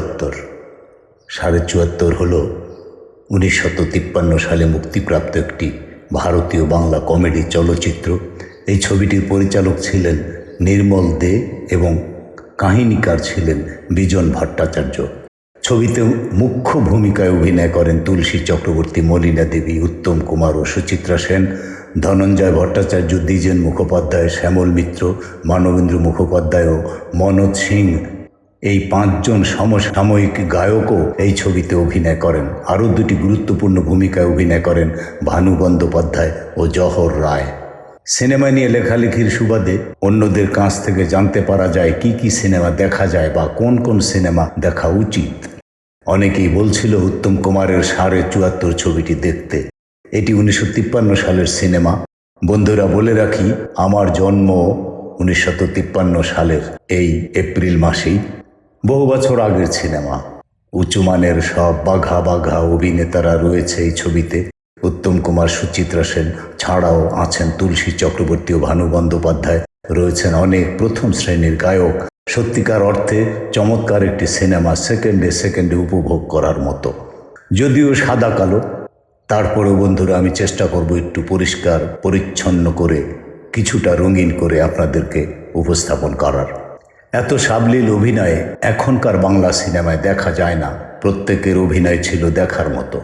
চুয়াত্তর। সাড়ে চুয়াত্তর হল উনিশশত তিপ্পান্ন সালে মুক্তিপ্রাপ্ত একটি ভারতীয় বাংলা কমেডি চলচ্চিত্র। এই ছবিটির পরিচালক ছিলেন নির্মল দে এবং কাহিনীকার ছিলেন বিজন ভট্টাচার্য। ছবিতে মুখ্য ভূমিকায় অভিনয় করেন তুলসী চক্রবর্তী, মলিনা দেবী, উত্তম কুমার ও সুচিত্রা সেন, ধনঞ্জয় ভট্টাচার্য, দ্বিজেন মুখোপাধ্যায়, শ্যামল মিত্র, মানবেন্দ্র মুখোপাধ্যায় ও মনোজ সিং এই পাঁচজন সমসাময়িক গায়কও এই ছবিতে অভিনয় করেন। আরও দুটি গুরুত্বপূর্ণ ভূমিকায় অভিনয় করেন ভানু বন্দ্যোপাধ্যায় ও জহর রায়। সিনেমা নিয়ে লেখালেখির সুবাদে অন্যদের কাছ থেকে জানতে পারা যায় কি কি সিনেমা দেখা যায় বা কোন কোন সিনেমা দেখা উচিত। অনেকেই বলছিল উত্তম কুমারের সাড়ে চুয়াত্তর ছবিটি দেখতে। এটি উনিশশো তিপ্পান্ন সালের সিনেমা। বন্ধুরা, বলে রাখি, আমার জন্ম তিপ্পান্ন সালের এই এপ্রিল মাসেই। বহু বছর আগের সিনেমা। উঁচুমানের সব বাঘা বাঘা অভিনেতারা রয়েছে এই ছবিতে। উত্তম কুমার, সুচিত্রা সেন ছাড়াও আছেন তুলসী চক্রবর্তী ও ভানু বন্দ্যোপাধ্যায়। রয়েছেন অনেক প্রথম শ্রেণির গায়ক। সত্যিকার অর্থে চমৎকার একটি সিনেমা সেকেন্ডে সেকেন্ডে উপভোগ করার মতো। যদিও সাদা কালো, তারপরেও বন্ধুরা আমি চেষ্টা করব একটু পরিষ্কার, পরিচ্ছন্ন করে, কিছুটা রঙিন করে আপনাদেরকে উপস্থাপন করার। এত সাবলীল অভিনয় এখনকার বাংলা সিনেমায় দেখা যায় না। প্রত্যেকের অভিনয় ছিল দেখার মতো।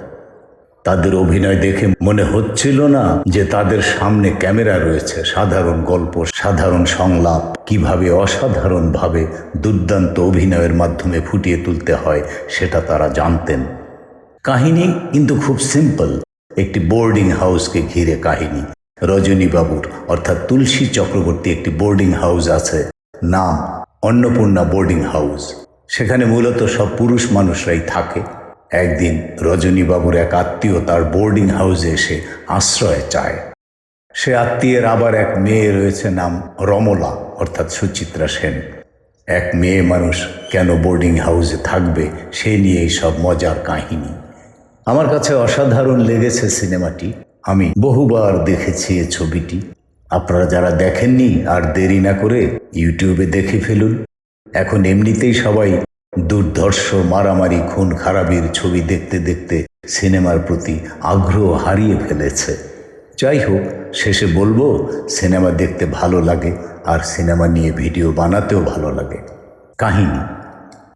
তাদের অভিনয় দেখে মনে হচ্ছিল না যে তাদের সামনে ক্যামেরা রয়েছে। সাধারণ গল্প, সাধারণ সংলাপ, কীভাবে অসাধারণভাবে দুর্দান্ত অভিনয়ের মাধ্যমে ফুটিয়ে তুলতে হয় সেটা তারা জানতেন। কাহিনী কিন্তু খুব সিম্পল, একটি বোর্ডিং হাউসকে ঘিরে কাহিনী। রজনীবাবুর, অর্থাৎ তুলসী চক্রবর্তী একটি বোর্ডিং হাউস আছে। নাম অন্নপূর্ণা বোর্ডিং হাউস। সেখানে মূলত সব পুরুষ মানুষরাই থাকে। একদিন রজনীবাবুর এক আত্মীয় তার বোর্ডিং হাউসে এসে আশ্রয় চায়। সে আত্মীয়ের আবার এক মেয়ে রয়েছে নাম রমলা, অর্থাৎ সুচিত্রা সেন। এক মেয়ে মানুষ কেন বোর্ডিং হাউসে থাকবে, সে নিয়েই সব মজার কাহিনী। আমার কাছে অসাধারণ লেগেছে সিনেমাটি। আমি বহুবার দেখেছি এ ছবিটি। আপনারা যারা দেখেননি আর দেরি না করে ইউটিউবে দেখে ফেলুন। এখন এমনিতেই সবাই দুর্ধর্ষ, মারামারি, খুন, খারাপির ছবি দেখতে দেখতে সিনেমার প্রতি আগ্রহ হারিয়ে ফেলেছে। যাই হোক, শেষে বলব, সিনেমা দেখতে ভালো লাগে আর সিনেমা নিয়ে ভিডিও বানাতেও ভালো লাগে। কাহিনী।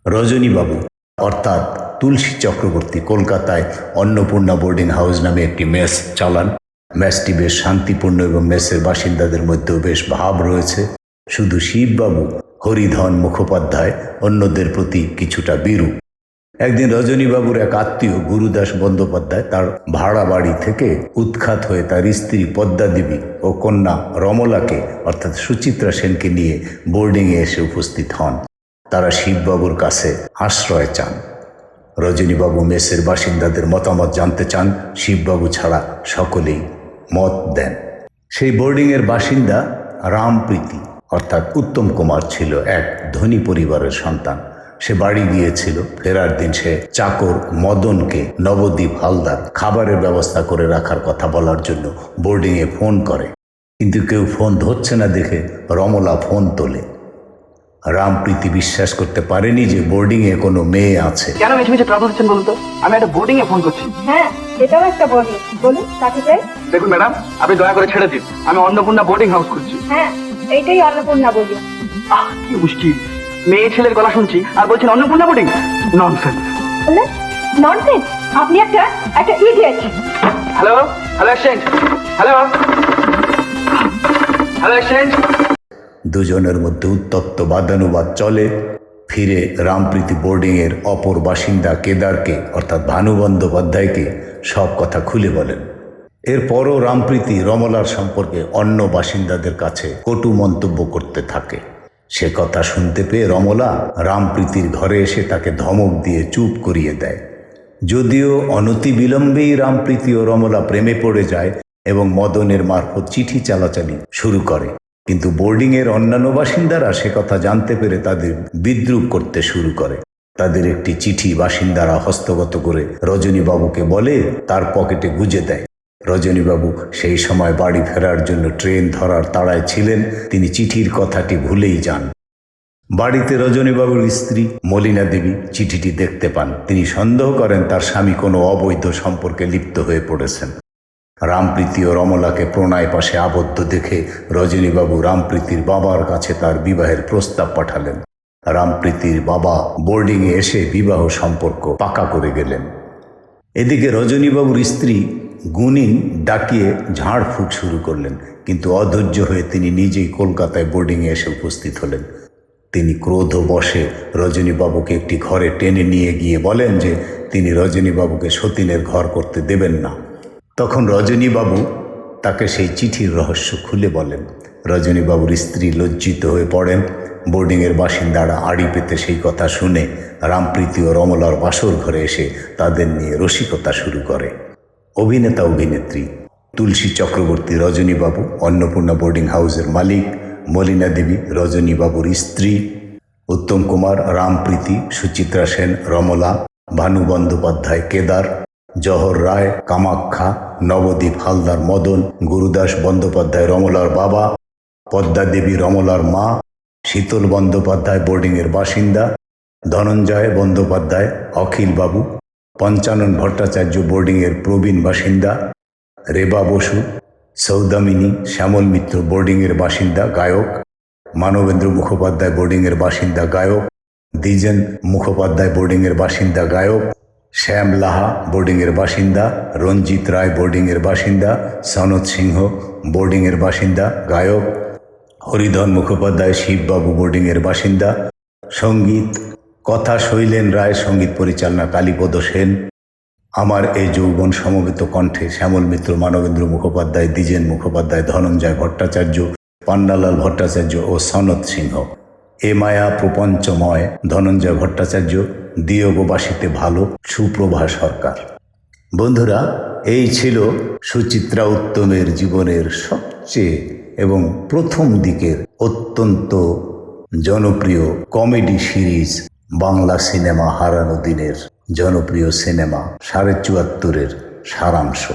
রজনীবাবু, অর্থাৎ তুলসী চক্রবর্তী কলকাতায় অন্নপূর্ণা বোর্ডিং হাউস নামে একটি মেস চালান। মেসটি বেশ শান্তিপূর্ণ এবং মেসের বাসিন্দাদের মধ্যেও বেশ ভাব রয়েছে। শুধু শিববাবু, হরিধন মুখোপাধ্যায় অন্যদের প্রতি কিছুটা বিরূপ। একদিন রজনীবাবুর এক আত্মীয় গুরুদাস বন্দ্যোপাধ্যায় তার ভাড়া বাড়ি থেকে উৎখাত হয়ে তার স্ত্রী পদ্মা দেবী ও কন্যা রমলাকে, অর্থাৎ সুচিত্রা সেনকে নিয়ে বোর্ডিংয়ে এসে উপস্থিত হন। তারা শিববাবুর কাছে আশ্রয় চান। রজনীবাবু মেসের বাসিন্দাদের মতামত জানতে চান, শিববাবু ছাড়া সকলেই মত দেন। সেই বোর্ডিংয়ের বাসিন্দা রামপ্রীতি অর্থাৎ উত্তম কুমার ছিল এক ধনী পরিবারের সন্তান। সে বাড়ি গিয়েছিল ফেরার দিন সে চাকর মদনকে নবদ্বীপ হালদার খাবারের ব্যবস্থা করে রাখার কথা বলার জন্য বোর্ডিংয়ে ফোন করে। কিন্তু কেউ ফোন ধরছে না দেখে রমলা ফোন তোলে। রামপ্রীতি বিশ্বাস করতে পারেনি যে বোর্ডিংয়ে কোনো মেয়ে আছে। কেন মিছে মিছে ট্রাভেল হচ্ছেন বলুন তো? আমি একটা বোর্ডিং এ ফোন করছি। হ্যাঁ। এটাও একটা বলি বলুন কাকে চাই দেখুন ম্যাডাম আপনি দয়া করে ছেড়ে দিন। আমি অন্নপূর্ণা বোর্ডিং হাউস খুঁজছি। হ্যাঁ এইটাই অন্নপূর্ণা বলি আহ কি মুশকিল। মেয়ে ছেলের গলা শুনছি আর বলছেন অন্নপূর্ণা বোর্ডিং ননসেন্স বললেন ননসেন্স আপনি একটা একটা idiot hello hello exchange hello hello exchange দুজনের মধ্যে উত্তপ্ত বাদানুবাদ চলে। ফিরে রামপ্রীতি বোর্ডিংয়ের অপর বাসিন্দা কেদারকে, অর্থাৎ ভানু বন্দ্যোপাধ্যায়কে, সব কথা খুলে বলেন। এরপরও রামপ্রীতি রমলার সম্পর্কে অন্য বাসিন্দাদের কাছে কটু মন্তব্য করতে থাকে। সে কথা শুনতে পেয়ে রমলা রামপ্রীতির ঘরে এসে তাকে ধমক দিয়ে চুপ করিয়ে দেয়। যদিও অনতি বিলম্বেই রামপ্রীতি ও রমলা প্রেমে পড়ে যায় এবং মদনের মারফত চিঠি চালাচালি শুরু করে। কিন্তু বোর্ডিংয়ের অন্যান্য বাসিন্দারা সে কথা জানতে পেরে তাদের বিদ্রুপ করতে শুরু করে। তাদের একটি চিঠি বাসিন্দারা হস্তগত করে রজনীবাবুকে বলে, তার পকেটে গুজে দেয়। রজনীবাবু সেই সময় বাড়ি ফেরার জন্য ট্রেন ধরার তাড়ায় ছিলেন, তিনি চিঠির কথাটি ভুলেই যান। বাড়িতে রজনীবাবুর স্ত্রী মলিনা দেবী চিঠিটি দেখতে পান। তিনি সন্দেহ করেন তার স্বামী কোনো অবৈধ সম্পর্কে লিপ্ত হয়ে পড়েছেন। রামপ্রীতি ও রমলাকে প্রণয় পাশে আবদ্ধ দেখে রজনীবাবু রামপ্রীতির বাবার কাছে তার বিবাহের প্রস্তাব পাঠালেন। রামপ্রীতির বাবা বোর্ডিংয়ে এসে বিবাহ সম্পর্ক পাকা করে গেলেন। এদিকে রজনীবাবুর স্ত্রী গুনিন ডাকিয়ে ঝাড়ফুঁক শুরু করলেন, কিন্তু অধৈর্য হয়ে তিনি নিজেই কলকাতায় বোর্ডিংয়ে এসে উপস্থিত হলেন। তিনি ক্রোধবশে রজনীবাবুকে একটি ঘরে টেনে নিয়ে গিয়ে বলেন যে, তিনি রজনীবাবুকে সতীনের ঘর করতে দেবেন না। তখন রজনীবাবু তাকে সেই চিঠির রহস্য খুলে বলেন। রজনীবাবুর স্ত্রী লজ্জিত হয়ে পড়েন। বোর্ডিংয়ের বাসিন্দারা আড়ি পেতে সেই কথা শুনে রামপ্রীতি ও রমলার বাসর ঘরে এসে তাদের নিয়ে রসিকতা শুরু করে। অভিনেতা, অভিনেত্রী তুলসী চক্রবর্তী রজনীবাবু, অন্নপূর্ণা বোর্ডিং হাউসের মালিক, মলিনা দেবী, রজনীবাবুর স্ত্রী, উত্তম কুমার, রামপ্রীতি, সুচিত্রা সেন, রমলা, ভানু বন্দ্যোপাধ্যায়, কেদার জহর রায় কামাখ্যা নবদ্বীপ হালদার মদন, গুরুদাস বন্দ্যোপাধ্যায় রমলার বাবা, পদ্মা দেবী রমলার মা, শীতল বন্দ্যোপাধ্যায় বোর্ডিংয়ের বাসিন্দা, ধনঞ্জয় বন্দ্যোপাধ্যায়, অখিল বাবু, পঞ্চানন ভট্টাচার্য বোর্ডিংয়ের প্রবীণ বাসিন্দা, রেবা বসু, সৌদামিনী শ্যামল মিত্র বোর্ডিংয়ের বাসিন্দা গায়ক, মানবেন্দ্র মুখোপাধ্যায় বোর্ডিংয়ের বাসিন্দা গায়ক, দ্বিজেন মুখোপাধ্যায় বোর্ডিংয়ের বাসিন্দা গায়ক শ্যাম লাহা বোর্ডিংয়ের বাসিন্দা, রঞ্জিত রায় বোর্ডিংয়ের বাসিন্দা সনদ সিংহ বোর্ডিংয়ের বাসিন্দা, গায়ক হরিধন মুখোপাধ্যায়, শিববাবু বোর্ডিংয়ের বাসিন্দা, সংগীত কথা শৈলেন রায়, সংগীত পরিচালনা কালীপদ সেন, আমার এই যৌবন সমবেত কণ্ঠে শ্যামল মিত্র, মানবেন্দ্র মুখোপাধ্যায়, দ্বিজেন মুখোপাধ্যায়, ধনঞ্জয় ভট্টাচার্য পান্নালাল ভট্টাচার্য ও সনদ সিংহ। এ মায়া প্রপঞ্চময়, ধনঞ্জয় ভট্টাচার্য দিয়োগবাসীতে ভালো, সুপ্রভা সরকার। বন্ধুরা, এই ছিল সুচিত্রা উত্তমের জীবনের সবচেয়ে এবং প্রথম দিকের অত্যন্ত জনপ্রিয় কমেডি সিরিজ বাংলা সিনেমা হারানো দিনের জনপ্রিয় সিনেমা সাড়ে চুয়াত্তরের সারাংশ।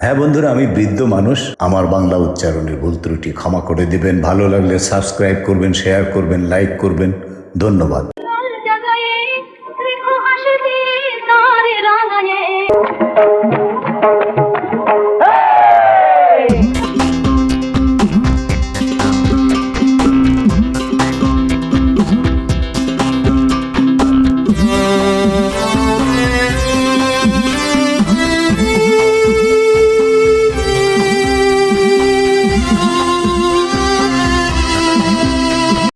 হ্যাঁ বন্ধুরা, আমি বৃদ্ধ মানুষ, আমার বাংলা উচ্চারণের ভুল ত্রুটি ক্ষমা করে দেবেন। ভালো লাগলে সাবস্ক্রাইব করবেন, শেয়ার করবেন, লাইক করবেন। ধন্যবাদ।